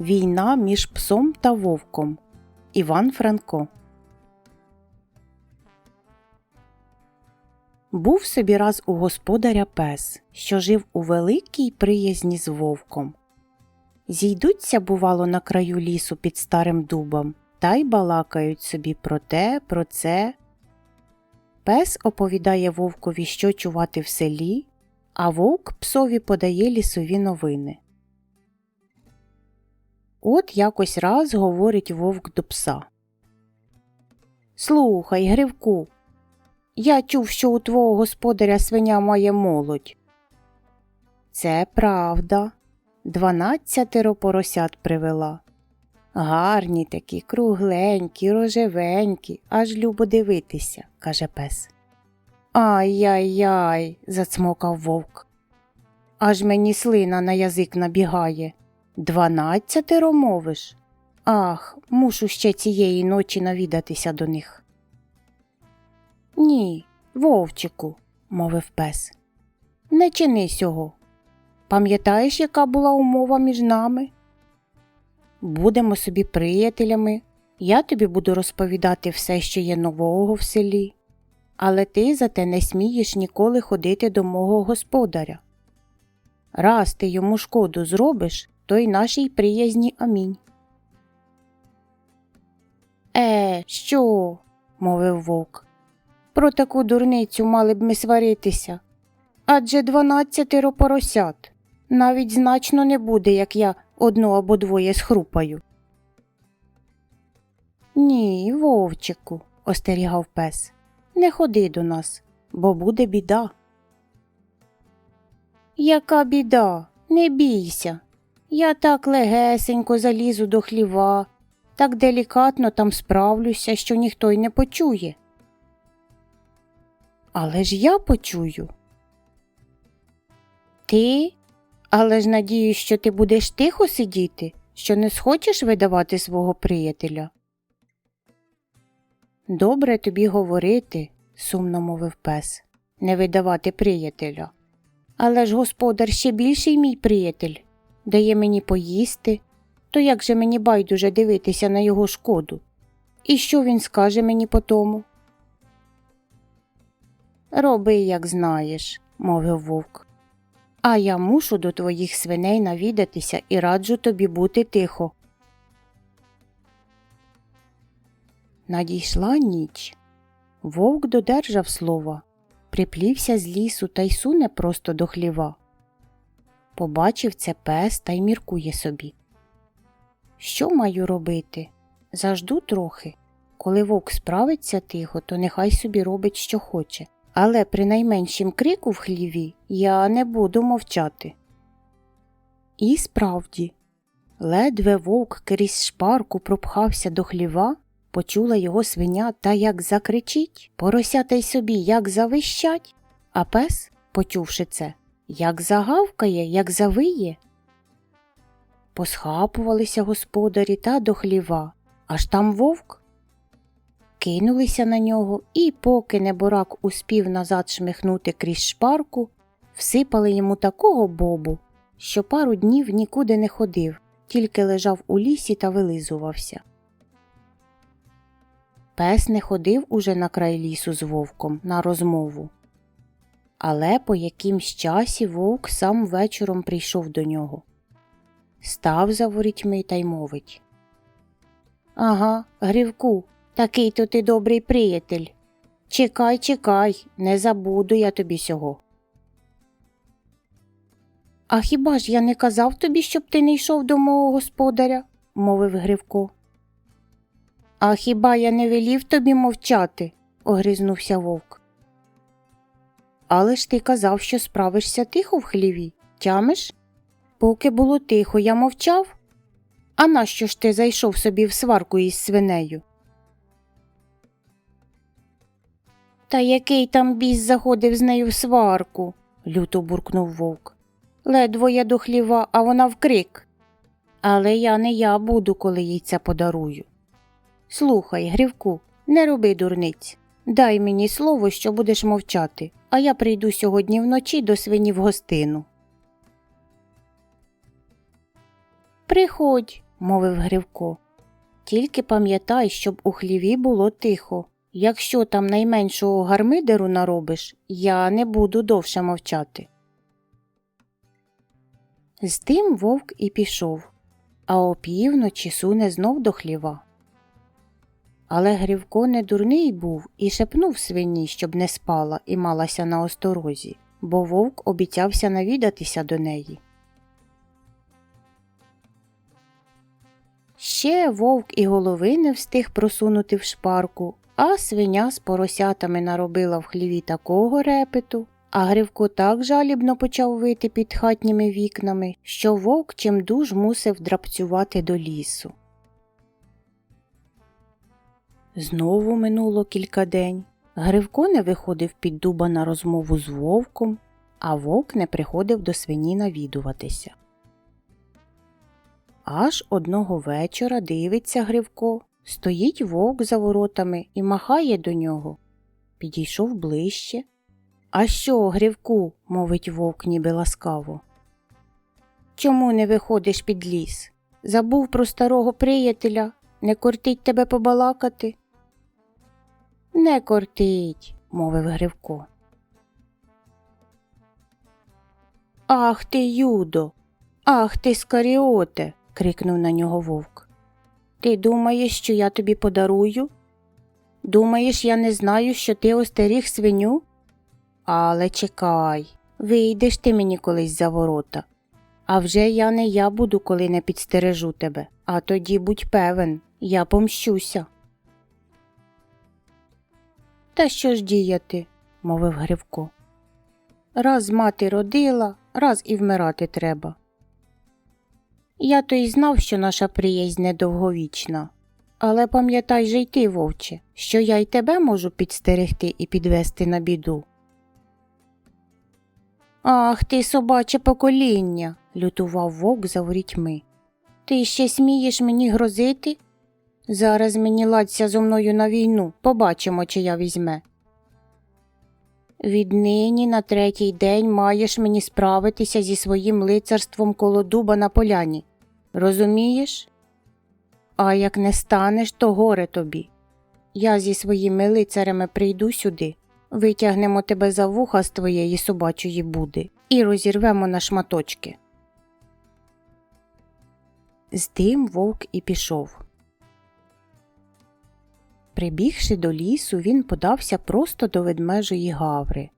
Війна між псом та вовком. Іван Франко. Був собі раз у господаря пес, що жив у великій приязні з вовком. Зійдуться, бувало, на краю лісу під старим дубом, та й балакають собі про те, про це. Пес оповідає вовкові, що чувати в селі, а вовк псові подає лісові новини. От якось раз говорить вовк до пса. Слухай, Гривку, я чув, що у твого господаря свиня має молодь. Це правда. Дванадцятеро поросят привела. Гарні такі, кругленькі, рожевенькі, аж любо дивитися, каже пес. Ай-яй-яй, зацмокав вовк. Аж мені слина на язик набігає. Дванадцятеро мовиш? Ах, мушу ще цієї ночі навідатися до них. Ні, вовчику, мовив пес. Не чини сього. Пам'ятаєш, яка була умова між нами? Будемо собі приятелями, я тобі буду розповідати все, що є нового в селі, але ти зате не смієш ніколи ходити до мого господаря. Раз ти йому шкоду зробиш, то й нашій приязні амінь. Е, що? мовив вовк. Про таку дурницю мали б ми сваритися. Адже дванадцятеро поросят. Навіть значно не буде, як я одну або двоє схрупаю. Ні, вовчику, остерігав пес, не ходи до нас, бо буде біда. Яка біда? Не бійся. Я так легесенько залізу до хліва, так делікатно там справлюся, що ніхто й не почує. Але ж я почую. Ти? Але ж надіюсь, що ти будеш тихо сидіти, що не схочеш видавати свого приятеля. Добре тобі говорити, сумно мовив пес, не видавати приятеля. Але ж господар ще більший мій приятель, дає мені поїсти, то як же мені байдуже дивитися на його шкоду? І що він скаже мені по тому? Роби, як знаєш, мовив вовк. А я мушу до твоїх свиней навідатися і раджу тобі бути тихо. Надійшла ніч. Вовк додержав слова, приплівся з лісу та й суне просто до хліва. Побачив це пес та й міркує собі. Що маю робити? Зажду трохи. Коли вовк справиться тихо, то нехай собі робить, що хоче але при найменшім крику в хліві я не буду мовчати. І справді, ледве вовк крізь шпарку пропхався до хліва, почула його свиня та як закричить, поросята й собі як завищать, а пес, почувши це, як загавкає, як завиє. Посхапувалися господарі та до хліва, аж там вовк кинулися на нього і, поки неборак успів назад шмихнути крізь шпарку, всипали йому такого бобу, що пару днів нікуди не ходив, тільки лежав у лісі та вилизувався. Пес не ходив уже на край лісу з вовком на розмову. Але по якимсь часі вовк сам вечором прийшов до нього. Став за ворітьми та й мовить Ага, Грівку, такий то ти добрий приятель. Чекай, чекай, не забуду я тобі сього. А хіба ж я не казав тобі, щоб ти не йшов до мого господаря? мовив Гривко. А хіба я не велів тобі мовчати? огризнувся вовк. Але ж ти казав, що справишся тихо в хліві, тямиш? Поки було тихо, я мовчав. А нащо ж ти зайшов собі в сварку із свинею? Та який там біс заходив з нею в сварку, люто буркнув вовк. Ледво я до хліва, а вона вкрик. Але я не я буду, коли їй це подарую. Слухай, Грівку, не роби дурниць. Дай мені слово, що будеш мовчати, а я прийду сьогодні вночі до свині в гостину. Приходь, мовив Гривко. Тільки пам'ятай, щоб у хліві було тихо. Якщо там найменшого гармидеру наробиш, я не буду довше мовчати. З тим вовк і пішов, а опівночі суне знов до хліва. Але Гривко не дурний був і шепнув свині, щоб не спала і малася на осторозі, бо вовк обіцявся навідатися до неї. Ще вовк і голови не встиг просунути в шпарку, а свиня з поросятами наробила в хліві такого репету, а Гривко так жалібно почав вити під хатніми вікнами, що вовк чимдуж мусив драпцювати до лісу. Знову минуло кілька день. Гривко не виходив під дуба на розмову з вовком, а вовк не приходив до свині навідуватися. Аж одного вечора дивиться Гривко, стоїть вовк за воротами і махає до нього. Підійшов ближче. А що, Гривку? мовить вовк ніби ласкаво. Чому не виходиш під ліс? Забув про старого приятеля, не кортить тебе побалакати? Не кортить, мовив Гривко. Ах ти, Юдо, ах ти, Скаріоте, крикнув на нього вовк. Ти думаєш, що я тобі подарую? Думаєш, я не знаю, що ти остеріг свиню? Але чекай, вийдеш ти мені колись за ворота. А вже я не я буду, коли не підстережу тебе, а тоді будь певен, я помщуся. Та що ж діяти, мовив Гривко. Раз мати родила, раз і вмирати треба. Я то й знав, що наша приязнь недовговічна, але пам'ятай же й ти, вовче, що я й тебе можу підстерегти і підвести на біду. Ах ти, собаче покоління, лютував вовк за ворітьми. Ти ще смієш мені грозити? Зараз мені ладься зо мною на війну, побачимо, чи я візьме. Віднині на третій день маєш мені справитися зі своїм лицарством коло дуба на поляні. Розумієш? А як не станеш, то горе тобі. Я зі своїми лицарями прийду сюди, витягнемо тебе за вуха з твоєї собачої буди і розірвемо на шматочки. З тим вовк і пішов. Прибігши до лісу, він подався просто до ведмежої гаври.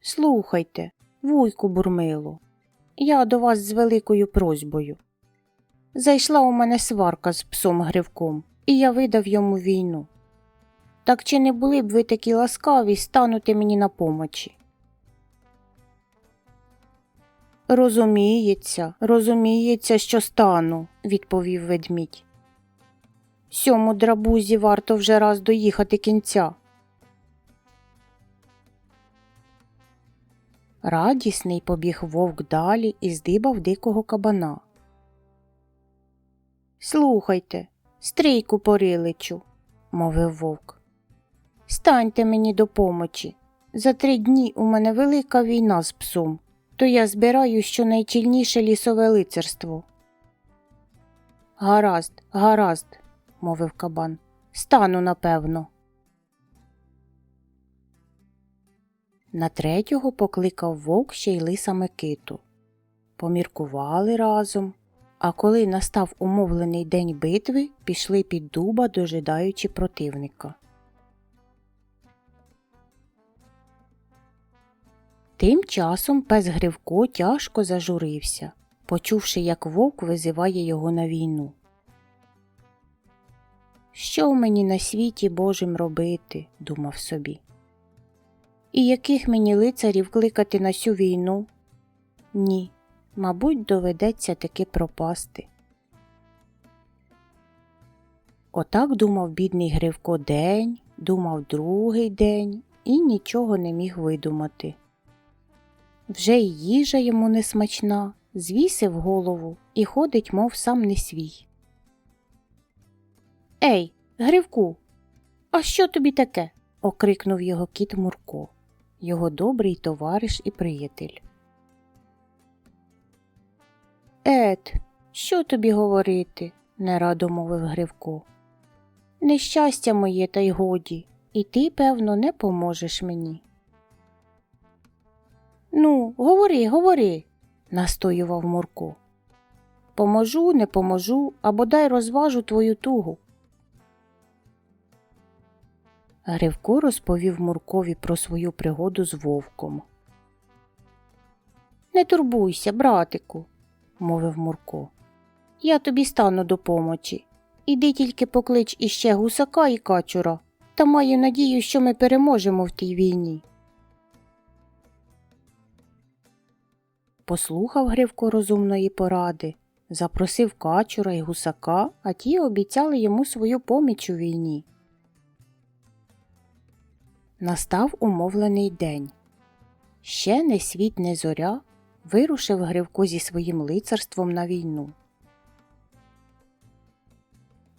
Слухайте, вуйку бурмило, я до вас з великою просьбою. Зайшла у мене сварка з псом Гривком, і я видав йому війну. Так чи не були б ви такі ласкаві станути мені на помочі? Розуміється, розуміється, що стану, відповів ведмідь. Сьому драбузі варто вже раз доїхати кінця. Радісний побіг вовк далі і здибав дикого кабана. Слухайте, стрійку пориличу, мовив вовк. Станьте мені до помочі. За три дні у мене велика війна з псом, то я збираю щонайчільніше лісове лицарство. Гаразд, гаразд, мовив кабан. Стану, напевно. На третього покликав вовк ще й лиса Микиту. Поміркували разом, а коли настав умовлений день битви, пішли під дуба, дожидаючи противника. Тим часом пес Гривко тяжко зажурився, почувши, як вовк визиває його на війну. Що в мені на світі Божим робити, думав собі. І яких мені лицарів кликати на сю війну? Ні, мабуть, доведеться таки пропасти. Отак думав бідний Гривко день, думав другий день і нічого не міг видумати. Вже й їжа йому не смачна, звісив голову і ходить, мов сам не свій. Ей, Гривку, а що тобі таке? окрикнув його кіт Мурко, його добрий товариш і приятель. Ет, Що тобі говорити? нерадо мовив Гривко. Нещастя моє, та й годі, і ти, певно, не поможеш мені. Ну, говори, говори, настоював Мурко. Поможу, не поможу, а бодай розважу твою тугу. Гривко розповів Муркові про свою пригоду з вовком. Не турбуйся, братику, мовив Мурко. Я тобі стану до помочі. Іди тільки поклич іще гусака і качура, та маю надію, що ми переможемо в тій війні. Послухав Гривко розумної поради, запросив качура і гусака, а ті обіцяли йому свою поміч у війні. Настав умовлений день. Ще не світ, не зоря вирушив Гривко зі своїм лицарством на війну.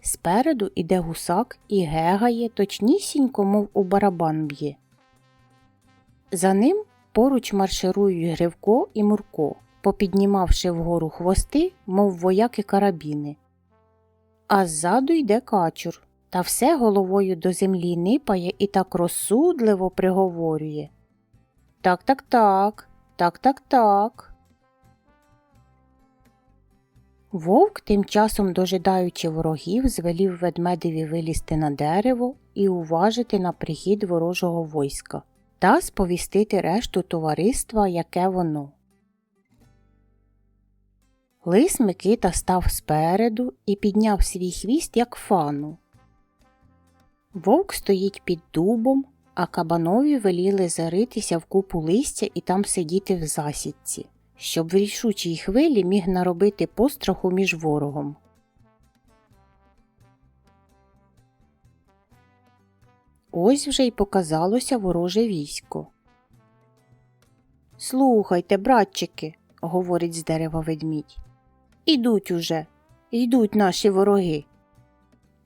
Спереду іде гусак і гегає, точнісінько, мов у барабан б'є. За ним поруч марширують Гривко і Мурко, попіднімавши вгору хвости, мов вояки карабіни. А ззаду йде качур, та все головою до землі нипає і так розсудливо приговорює. Так, так, так, так, так, так. Вовк, тим часом дожидаючи ворогів, звелів ведмедеві вилізти на дерево і уважити на прихід ворожого войська та сповістити решту товариства, яке воно. Лис Микита став спереду і підняв свій хвіст, як фану. Вовк стоїть під дубом, а кабанові веліли заритися в купу листя і там сидіти в засідці щоб в рішучій хвилі міг наробити постраху між ворогом. Ось вже й показалося вороже військо. Слухайте, братчики, говорить з дерева ведмідь. Ідуть уже, йдуть наші вороги.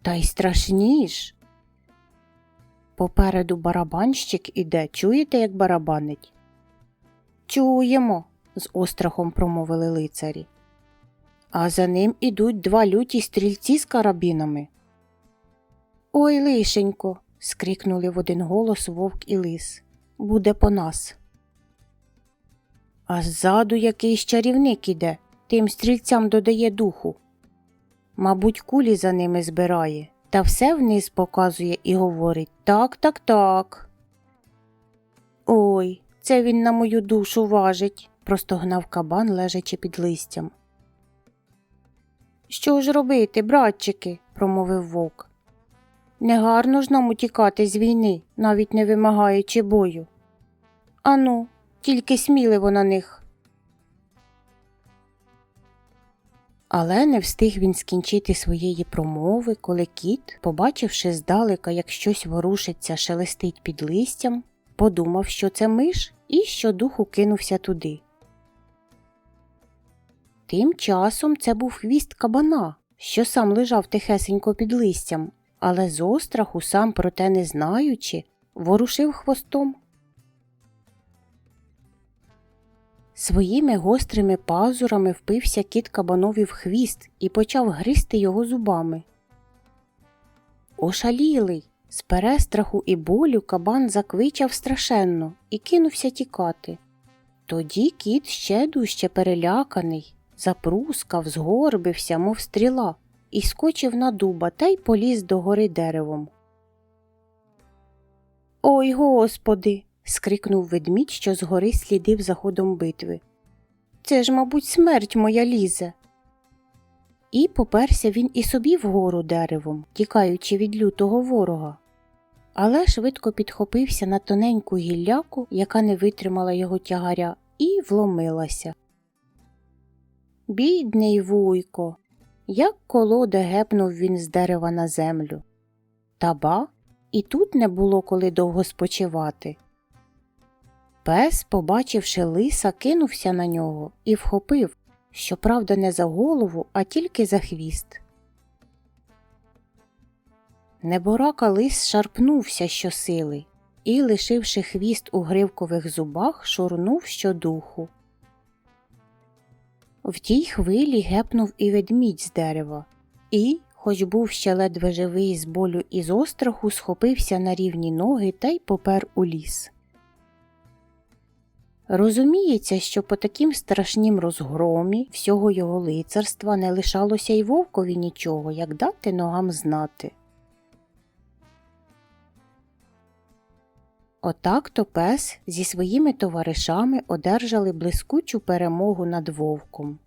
Та й страшніш. Попереду барабанщик іде, чуєте, як барабанить? Чуємо, з острахом промовили лицарі. А за ним ідуть два люті стрільці з карабінами. Ой, лишенько. скрикнули в один голос вовк і лис. Буде по нас. А ззаду якийсь чарівник іде, тим стрільцям додає духу. Мабуть, кулі за ними збирає, та все вниз показує і говорить так, так, так. Ой, це він на мою душу важить простогнав кабан, лежачи під листям. Що ж робити, братчики? промовив вовк. Негарно ж нам утікати з війни, навіть не вимагаючи бою. Ану, тільки сміливо на них. Але не встиг він скінчити своєї промови, коли кіт, побачивши здалека, як щось ворушиться, шелестить під листям, подумав, що це миш, і щодуху кинувся туди. Тим часом це був хвіст кабана, що сам лежав тихесенько під листям, але з остраху, сам про те не знаючи, ворушив хвостом. Своїми гострими пазурами впився кіт кабанові в хвіст і почав гризти його зубами. Ошалілий, з перестраху і болю кабан заквичав страшенно і кинувся тікати. Тоді кіт ще дужче переляканий, запрускав, згорбився, мов стріла, і скочив на дуба та й поліз до гори деревом. Ой господи. Скрикнув ведмідь, що згори слідив за ходом битви. Це ж, мабуть, смерть моя лізе. І поперся він і собі вгору деревом, тікаючи від лютого ворога. Але швидко підхопився на тоненьку гілляку, яка не витримала його тягаря, і вломилася. Бідний вуйко, як колоде гепнув він з дерева на землю. Та ба, і тут не було коли довго спочивати. Пес, побачивши лиса, кинувся на нього і вхопив, щоправда, не за голову, а тільки за хвіст. Неборака лис шарпнувся щосили і, лишивши хвіст у гривкових зубах, шурнув щодуху. В тій хвилі гепнув і ведмідь з дерева, і, хоч був ще ледве живий з болю і з остраху, схопився на рівні ноги та й попер у ліс. Розуміється, що по таким страшнім розгромі всього його лицарства не лишалося й вовкові нічого, як дати ногам знати. Отак то пес зі своїми товаришами одержали блискучу перемогу над вовком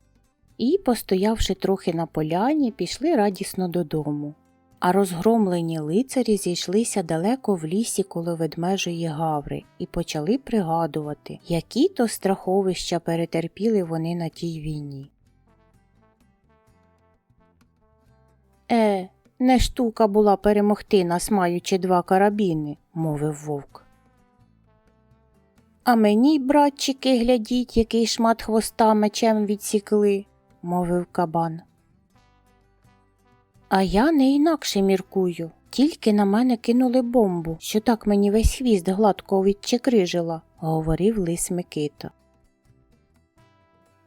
і, постоявши трохи на поляні, пішли радісно додому. А розгромлені лицарі зійшлися далеко в лісі коло ведмежої гаври і почали пригадувати, які то страховища перетерпіли вони на тій війні. Е, не штука була перемогти нас, маючи два карабіни, мовив вовк. А мені, братчики, глядіть, який шмат хвоста мечем відсікли, мовив кабан. А я не інакше міркую, тільки на мене кинули бомбу, що так мені весь хвіст гладко відчекрижила, говорив лис Микита.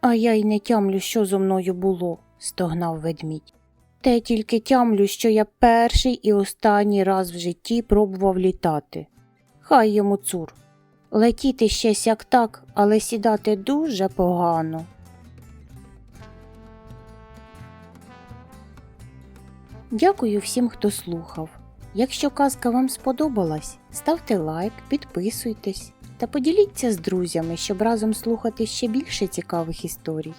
А я й не тямлю, що зо мною було, стогнав ведмідь. Те тільки тямлю, що я перший і останній раз в житті пробував літати. Хай йому цур. Летіти ще сяк так, але сідати дуже погано. Дякую всім, хто слухав. Якщо казка вам сподобалась, ставте лайк, підписуйтесь та поділіться з друзями, щоб разом слухати ще більше цікавих історій.